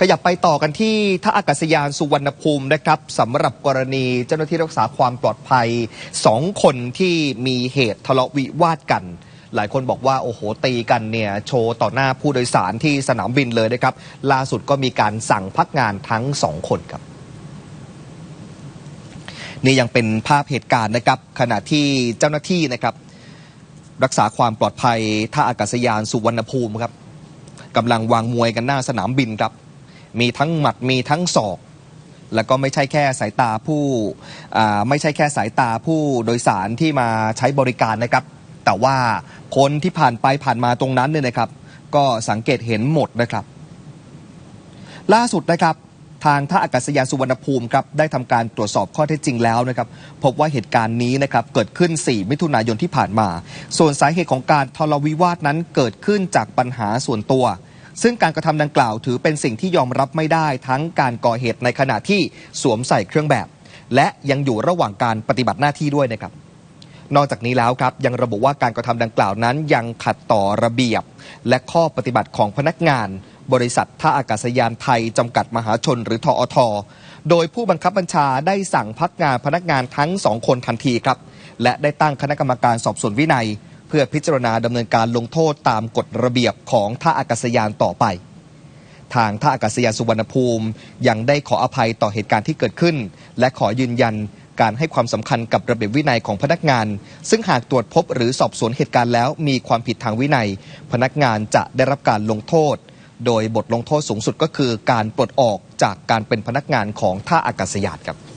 ขยับไปต่อกันที่ท่าอากาศยานสุวรรณภูมินะครับสำหรับกรณีเจ้าหน้าที่รักษาความปลอดภัยสองคนที่มีเหตุทะเลาะวิวาทกัน หลายคนบอกว่าโอ้โหตีกันเนี่ยโชว์ต่อหน้าผู้โดยสารที่สนามบินเลยนะครับ ล่าสุดก็มีการสั่งพักงานทั้งสองคนครับนี่ยังเป็นภาพเหตุการณ์นะครับ ขณะที่เจ้าหน้าที่นะครับ รักษาความปลอดภัยท่าอากาศยานสุวรรณภูมิครับกำลังวางมวยกันหน้าสนามบินครับ มีทั้งหมัดมีทั้งศอก แล้วก็ไม่ใช่แค่สายตาผู้ไม่ใช่แค่สายตาผู้โดยสารที่มาใช้บริการนะครับ แต่ว่าคนที่ผ่านไปผ่านมาตรงนั้นเนี่ยนะครับ ก็สังเกตเห็นหมดนะครับ ล่าสุดนะครับทางท่าอากาศยานสุวรรณภูมิครับได้ทำการตรวจสอบข้อเท็จจริงแล้วนะครับ พบว่าเหตุการณ์นี้นะครับเกิดขึ้น 4 มิถุนายนที่ผ่านมา ส่วนสาเหตุของการทะเลาะวิวาทนั้นเกิดขึ้นจากปัญหาส่วนตัว ซึ่งการกระทำดังกล่าวถือเป็นสิ่งที่ยอมรับไม่ได้ทั้งการก่อเหตุในขณะที่สวมใส่เครื่องแบบ และยังอยู่ระหว่างการปฏิบัติหน้าที่ด้วยนะครับนอกจากนี้แล้วครับยังระบุว่าการกระทำดังกล่าวนั้น ยังขัดต่อระเบียบ และข้อปฏิบัติของพนักงาน บริษัทท่าอากาศยานไทย จำกัดมหาชนหรือทอท โดยผู้บังคับบัญชาได้สั่งพักงานพนักงานทั้งสองคนทันทีครับ และได้ตั้งคณะกรรมการสอบสวนวินัย เพื่อพิจารณาดำเนินการลงโทษตามกฎระเบียบของท่าอากาศยานต่อไป ทางท่าอากาศยานสุวรรณภูมิ ยังได้ขออภัยต่อเหตุการณ์ที่เกิดขึ้น และขอยืนยันการให้ความสำคัญกับระเบียบวินัยของพนักงาน ซึ่งหากตรวจพบหรือสอบสวนเหตุการณ์แล้วมีความผิดทางวินัย พนักงานจะได้รับการลงโทษ โดยบทลงโทษสูงสุดก็คือการปลดออกจากการเป็นพนักงานของท่าอากาศยานครับ